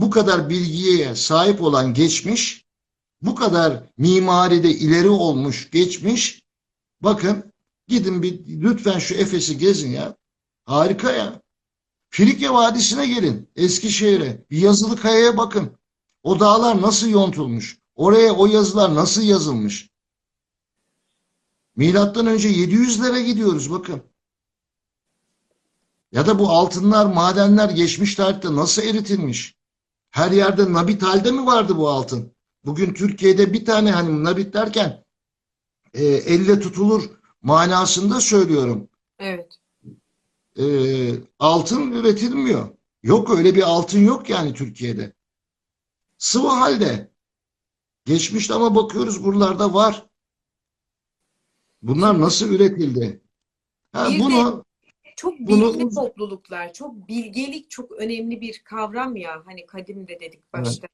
bu kadar bilgiye sahip olan geçmiş, bu kadar mimaride ileri olmuş geçmiş. Bakın gidin bir lütfen şu Efes'i gezin ya. Harika ya. Frikya Vadisi'ne gelin. Eskişehir'e. Bir yazılı kayaya bakın. O dağlar nasıl yontulmuş? Oraya o yazılar nasıl yazılmış? Milattan önce 700'lere gidiyoruz bakın. Ya da bu altınlar, madenler geçmiş tarihte nasıl eritilmiş? Her yerde nabit halde mi vardı bu altın? Bugün Türkiye'de bir tane hani nabit derken e, elle tutulur manasında söylüyorum. Evet. E, altın üretilmiyor. Yok öyle bir altın yok yani Türkiye'de. Sıvı halde. Geçmişte ama bakıyoruz buralarda var. Bunlar nasıl üretildi? Ha, Bir de- bunu Çok Bunu bilgili uz- topluluklar, çok bilgelik çok önemli bir kavram ya. Hani kadim de dedik başta.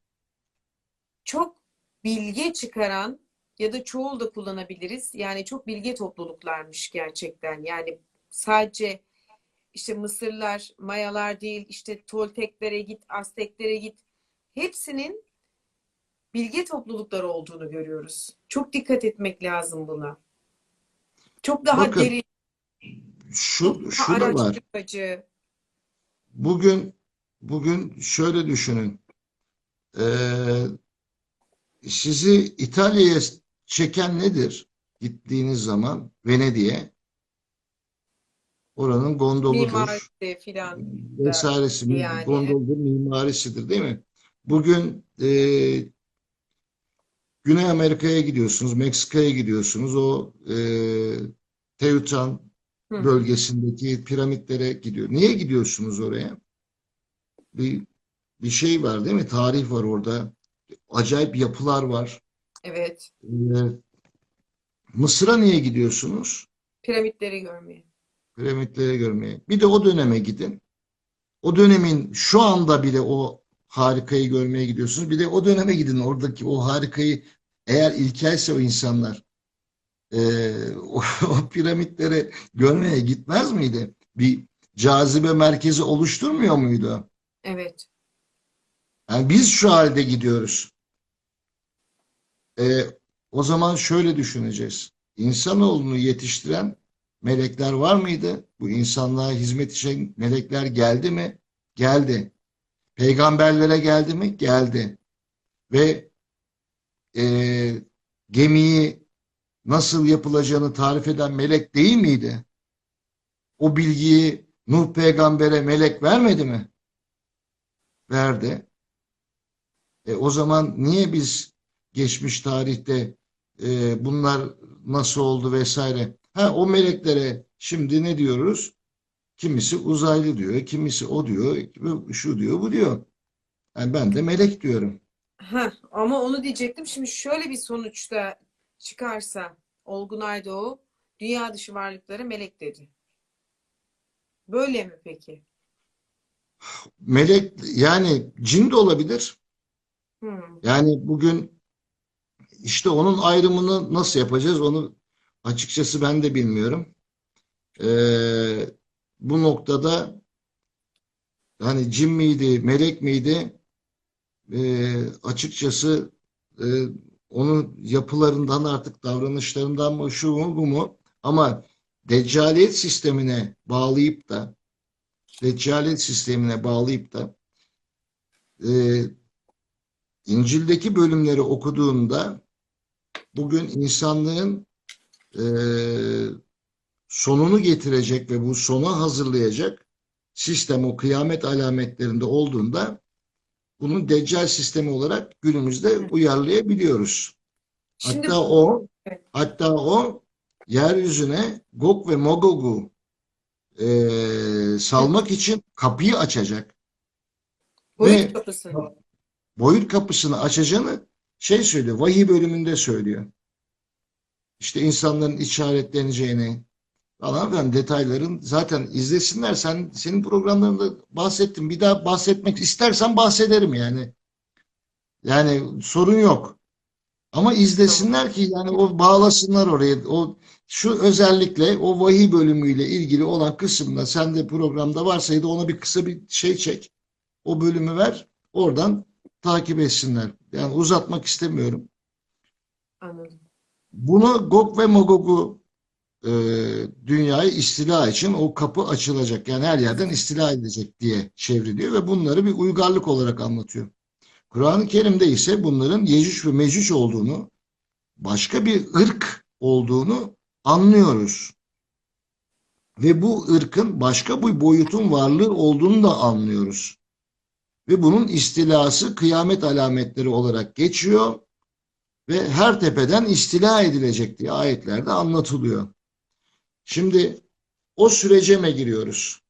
Çok bilge çıkaran ya da çoğul da kullanabiliriz. Yani çok bilge topluluklarmış gerçekten. Yani sadece işte Mısırlar, Mayalar değil, işte Tolteklere git, Azteklere git. Hepsinin bilge topluluklar olduğunu görüyoruz. Çok dikkat etmek lazım buna. Çok daha Bakın, derin, şu şu da var. Bugün bugün şöyle düşünün. Ee, sizi İtalya'ya çeken nedir? Gittiğiniz zaman Venedik'e oranın gondoludur Mimarisi filan. vesairesi yani. gondoldur mimarisidir değil mi? Bugün e, Güney Amerika'ya gidiyorsunuz, Meksika'ya gidiyorsunuz. O e, Teotihuacan Hı. bölgesindeki piramitlere gidiyor. Niye gidiyorsunuz oraya? Bir bir şey var değil mi? Tarih var orada. Acayip yapılar var. Evet. Ee, Mısır'a niye gidiyorsunuz? Piramitleri görmeye. Piramitleri görmeye. Bir de o döneme gidin. O dönemin şu anda bile o harikayı görmeye gidiyorsunuz. Bir de o döneme gidin. Oradaki o harikayı eğer ilkelse o insanlar ee, o, o piramitlere görmeye gitmez miydi? Bir cazibe merkezi oluşturmuyor muydu? Evet. Yani biz şu halde gidiyoruz. Ee, o zaman şöyle düşüneceğiz. İnsanoğlunu yetiştiren melekler var mıydı? Bu insanlığa hizmet için melekler geldi mi? Geldi. Peygamberlere geldi mi? Geldi. Ve e, gemiyi nasıl yapılacağını tarif eden melek değil miydi? O bilgiyi Nuh peygambere melek vermedi mi? Verdi. E, o zaman niye biz geçmiş tarihte e, bunlar nasıl oldu vesaire? Ha o meleklere şimdi ne diyoruz? Kimisi uzaylı diyor, kimisi o diyor, şu diyor, bu diyor. Yani ben de melek diyorum. Heh, ama onu diyecektim. Şimdi şöyle bir sonuçta çıkarsa Olgun Aydoğu dünya dışı varlıklara melek dedi. Böyle mi peki? Melek yani cin de olabilir. Hmm. Yani bugün işte onun ayrımını nasıl yapacağız onu açıkçası ben de bilmiyorum. Ee, bu noktada hani cin miydi, melek miydi? Ee, açıkçası e, onun yapılarından artık davranışlarından mı şu mu bu mu? Ama deccaliyet sistemine bağlayıp da deccaliyet sistemine bağlayıp da e, İncil'deki bölümleri okuduğunda bugün insanlığın e, sonunu getirecek ve bu sona hazırlayacak sistem o kıyamet alametlerinde olduğunda bunun deccal sistemi olarak günümüzde uyarlayabiliyoruz. Şimdi Hatta o Evet. hatta o yeryüzüne Gog ve Magog'u e, salmak için kapıyı açacak. boyut ve- kapısı. boyut kapısını açacağını şey söylüyor, vahiy bölümünde söylüyor. İşte insanların işaretleneceğini filan detayların zaten izlesinler. Sen senin programlarında bahsettim. Bir daha bahsetmek istersen bahsederim yani. Yani sorun yok. Ama izlesinler ki yani o bağlasınlar oraya. O şu özellikle o vahiy bölümüyle ilgili olan kısımda sen de programda varsaydı ona bir kısa bir şey çek. O bölümü ver. oradan takip etsinler. Yani uzatmak istemiyorum. Anladım. Bunu Gog ve Magog'u e, dünyayı istila için o kapı açılacak. Yani her yerden istila edilecek diye çevriliyor ve bunları bir uygarlık olarak anlatıyor. Kur'an-ı Kerim'de ise bunların Yecüc ve Mecüc olduğunu, başka bir ırk olduğunu anlıyoruz. Ve bu ırkın başka bir boyutun varlığı olduğunu da anlıyoruz. Ve bunun istilası kıyamet alametleri olarak geçiyor ve her tepeden istila edilecek diye ayetlerde anlatılıyor. Şimdi o sürece mi giriyoruz?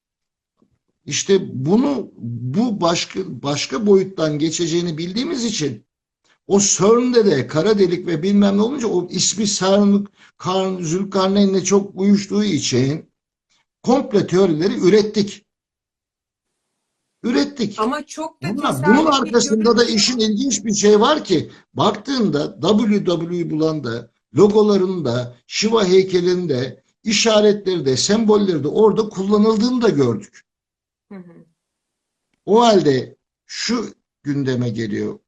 İşte bunu bu başka başka boyuttan geçeceğini bildiğimiz için o CERN'de de kara delik ve bilmem ne olunca o ismi CERN, Karn, Zülkarneyn'le çok uyuştuğu için komple teorileri ürettik. Ürettik. Ama çok da tesadüf bunun arkasında da işin ilginç bir şey var ki baktığında WW bulan da logolarında, Shiva heykelinde, işaretleri de, sembolleri de orada kullanıldığını da gördük. Hı hı. O halde şu gündeme geliyor.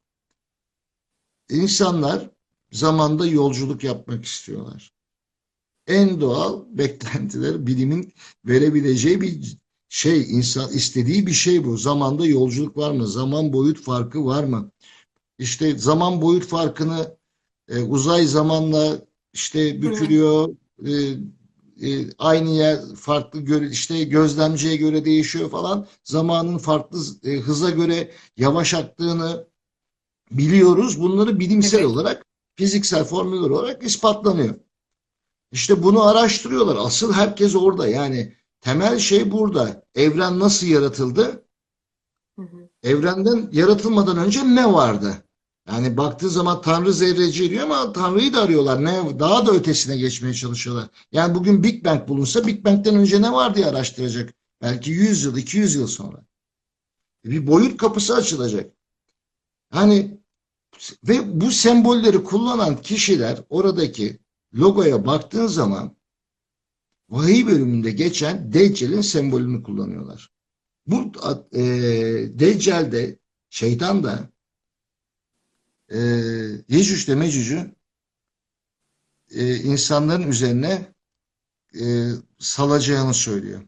İnsanlar zamanda yolculuk yapmak istiyorlar. En doğal beklentiler bilimin verebileceği bir şey, insan istediği bir şey bu. Zamanda yolculuk var mı? Zaman boyut farkı var mı? İşte zaman boyut farkını e, uzay zamanla işte bükülüyor. E, e, aynı yer farklı göre işte gözlemciye göre değişiyor falan. Zamanın farklı e, hıza göre yavaş aktığını biliyoruz. Bunları bilimsel Evet. olarak fiziksel formüller olarak ispatlanıyor. İşte bunu araştırıyorlar. Asıl herkes orada. Yani temel şey burada. Evren nasıl yaratıldı? Hı hı. Evrenden yaratılmadan önce ne vardı? Yani baktığı zaman Tanrı zerreci diyor ama Tanrı'yı da arıyorlar. Ne, daha da ötesine geçmeye çalışıyorlar. Yani bugün Big Bang bulunsa Big Bang'den önce ne var diye araştıracak. Belki 100 yıl, 200 yıl sonra. Bir boyut kapısı açılacak. Yani ve bu sembolleri kullanan kişiler oradaki logoya baktığın zaman vahiy bölümünde geçen Deccal'in sembolünü kullanıyorlar. Bu e, Deccal de şeytan da e, Yecüc de Mecüc'ü e, insanların üzerine e, salacağını söylüyor.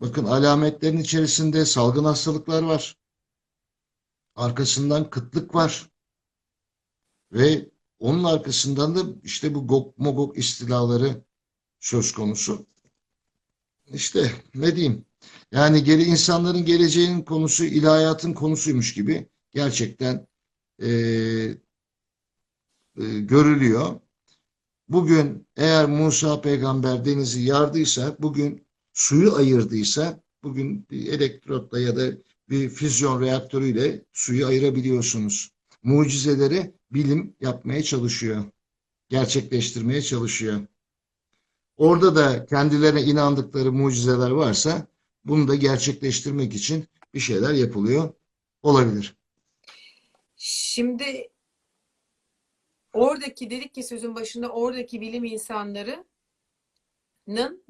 Bakın alametlerin içerisinde salgın hastalıklar var. Arkasından kıtlık var. Ve onun arkasından da işte bu Gog Mogog istilaları söz konusu. İşte ne diyeyim? Yani geri insanların geleceğinin konusu ilahiyatın konusuymuş gibi gerçekten e, e, görülüyor. Bugün eğer Musa peygamber denizi yardıysa, bugün suyu ayırdıysa, bugün bir elektrotla ya da bir füzyon reaktörüyle suyu ayırabiliyorsunuz. Mucizeleri bilim yapmaya çalışıyor. Gerçekleştirmeye çalışıyor. Orada da kendilerine inandıkları mucizeler varsa bunu da gerçekleştirmek için bir şeyler yapılıyor olabilir. Şimdi oradaki dedik ki sözün başında oradaki bilim insanlarının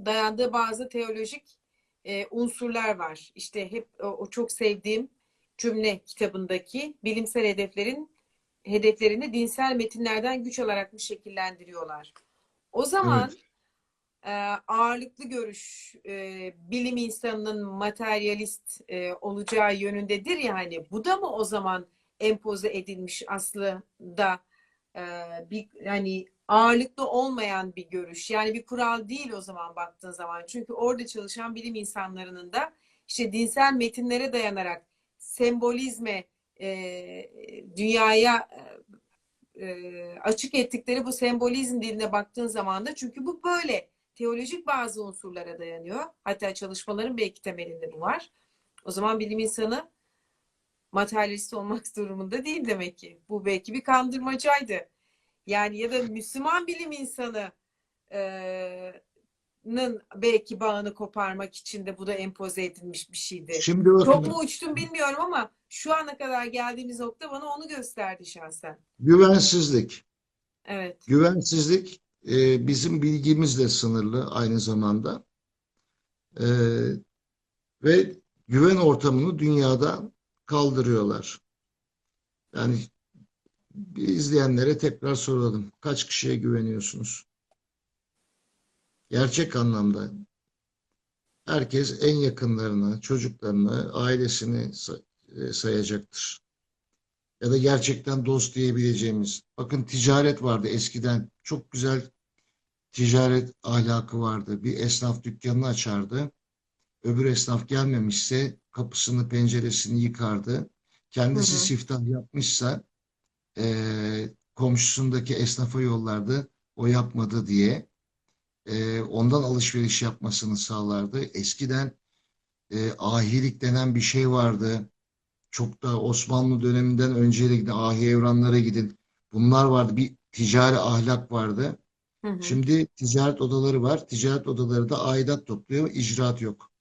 dayandığı bazı teolojik e, unsurlar var. İşte hep o, o çok sevdiğim cümle kitabındaki bilimsel hedeflerin hedeflerini dinsel metinlerden güç alarak mı şekillendiriyorlar? O zaman Evet. e, ağırlıklı görüş e, bilim insanının materyalist e, olacağı yönündedir ya hani bu da mı o zaman empoze edilmiş aslında e, bir yani ağırlıklı olmayan bir görüş yani bir kural değil o zaman baktığın zaman çünkü orada çalışan bilim insanlarının da işte dinsel metinlere dayanarak sembolizme e, dünyaya e, açık ettikleri bu sembolizm diline baktığın zaman da çünkü bu böyle teolojik bazı unsurlara dayanıyor. Hatta çalışmaların belki temelinde bu var. O zaman bilim insanı materyalist olmak durumunda değil demek ki. Bu belki bir kandırmacaydı. Yani ya da Müslüman bilim insanı e, belki bağını koparmak için de bu da empoze edilmiş bir şeydi. Şimdi bakın Çok mu uçtum bilmiyorum ama şu ana kadar geldiğimiz nokta bana onu gösterdi şahsen. güvensizlik. Evet. Güvensizlik e, bizim bilgimizle sınırlı aynı zamanda. E, ve güven ortamını dünyada kaldırıyorlar. Yani izleyenlere tekrar soralım. Kaç kişiye güveniyorsunuz? Gerçek anlamda herkes en yakınlarını, çocuklarını, ailesini e, sayacaktır. Ya da gerçekten dost diyebileceğimiz. Bakın ticaret vardı eskiden. Çok güzel ticaret ahlakı vardı. Bir esnaf dükkanını açardı. Öbür esnaf gelmemişse kapısını penceresini yıkardı. Kendisi Hı hı. siftah yapmışsa eee, komşusundaki esnafa yollardı. O yapmadı diye. Eee, ondan alışveriş yapmasını sağlardı. Eskiden eee, ahilik denen bir şey vardı. Çok da Osmanlı döneminden önceyle gidin, ahi evranlara gidin. Bunlar vardı. Bir ticari ahlak vardı. Hı hı. Şimdi ticaret odaları var. Ticaret odaları da aidat topluyor. icraat yok.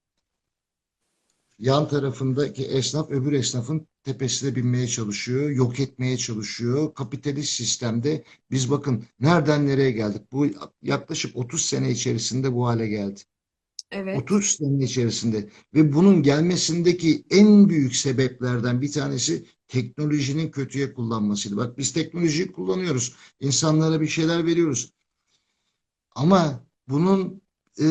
Yan tarafındaki esnaf öbür esnafın tepesine binmeye çalışıyor. Yok etmeye çalışıyor. Kapitalist sistemde biz bakın nereden nereye geldik? Bu yaklaşık 30 sene içerisinde bu hale geldi. Evet. 30 sene içerisinde ve bunun gelmesindeki en büyük sebeplerden bir tanesi teknolojinin kötüye kullanmasıydı. Bak biz teknolojiyi kullanıyoruz. İnsanlara bir şeyler veriyoruz. Ama bunun e,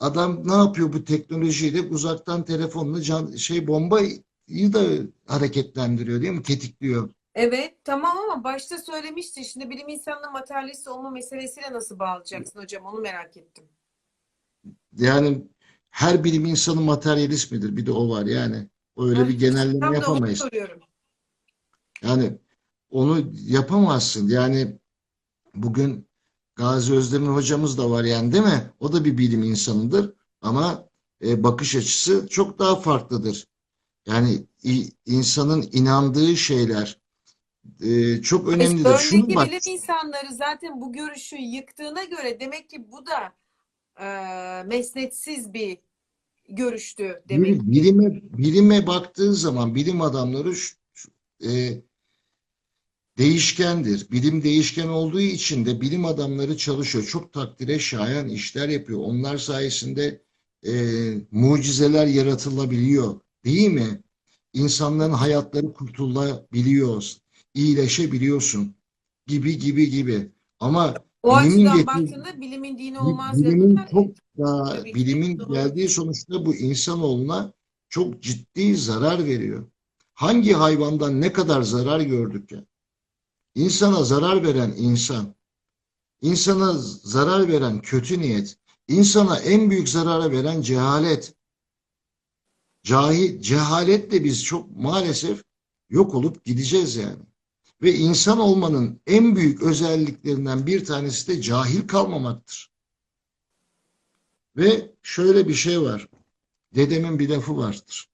adam ne yapıyor bu teknolojiyle uzaktan telefonla can, şey bombayı da hareketlendiriyor değil mi? Tetikliyor. Evet, tamam ama başta söylemiştin. Şimdi bilim insanının materyalist olma meselesiyle nasıl bağlayacaksın hocam? Onu merak ettim. Yani her bilim insanı materyalist midir? Bir de o var yani. Öyle Ha, bir genelleme Tam da onu yapamayız. soruyorum. Yani onu yapamazsın. Yani bugün Gazi Özdemir hocamız da var yani değil mi? O da bir bilim insanıdır ama e, bakış açısı çok daha farklıdır. Yani insanın inandığı şeyler e, çok önemlidir. Şunu Öndeki bak, bilim insanları zaten bu görüşü yıktığına göre demek ki bu da e, mesnetsiz bir görüştü demek. bilime bilime baktığı zaman bilim adamları şu- şu- e, değişkendir. Bilim değişken olduğu için de bilim adamları çalışıyor. Çok takdire şayan işler yapıyor. Onlar sayesinde e, mucizeler yaratılabiliyor. Değil mi? İnsanların hayatları kurtulabiliyor. iyileşebiliyorsun. Gibi gibi gibi. Ama O bilimin açıdan getir- baktığında bilimin dini olmaz Bilimin çok ki bilimin doğru. geldiği sonuçta bu insanoğluna çok ciddi zarar veriyor. Hangi hayvandan ne kadar zarar gördük ya? İnsana zarar veren insan, insana zarar veren kötü niyet, insana en büyük zarara veren cehalet. Cahil, cehaletle biz çok maalesef yok olup gideceğiz yani. Ve insan olmanın en büyük özelliklerinden bir tanesi de cahil kalmamaktır. Ve şöyle bir şey var. Dedemin bir lafı vardır.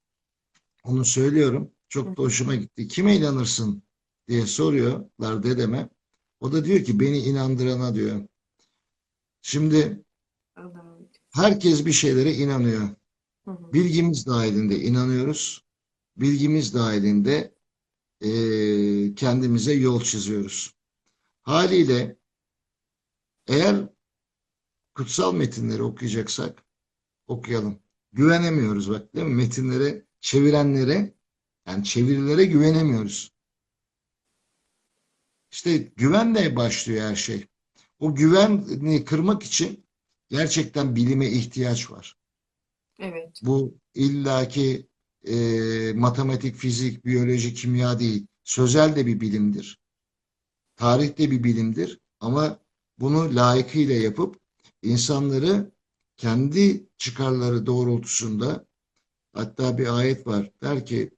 Onu söylüyorum. Çok da hoşuma gitti. Kime inanırsın diye soruyorlar dedeme. O da diyor ki beni inandırana diyor. Şimdi herkes bir şeylere inanıyor. Bilgimiz dahilinde inanıyoruz. Bilgimiz dahilinde eee, kendimize yol çiziyoruz. Haliyle eğer kutsal metinleri okuyacaksak okuyalım. Güvenemiyoruz bak değil mi? Metinlere, çevirenlere yani çevirilere güvenemiyoruz. İşte güvenle başlıyor her şey. O güveni kırmak için gerçekten bilime ihtiyaç var. Evet. Bu illaki e, matematik, fizik, biyoloji, kimya değil. Sözel de bir bilimdir. Tarih de bir bilimdir. Ama bunu layıkıyla yapıp insanları kendi çıkarları doğrultusunda hatta bir ayet var. Der ki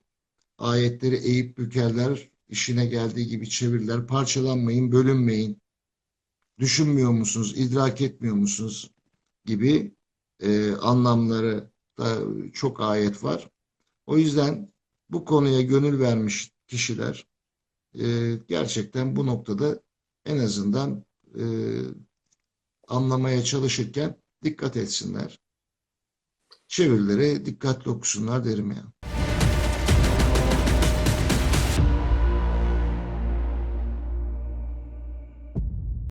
ayetleri eğip bükerler, işine geldiği gibi çevirirler. Parçalanmayın, bölünmeyin. Düşünmüyor musunuz, idrak etmiyor musunuz gibi e, anlamları da çok ayet var. O yüzden bu konuya gönül vermiş kişiler e, gerçekten bu noktada en azından e, anlamaya çalışırken dikkat etsinler. Çevirilere dikkatli okusunlar derim ya.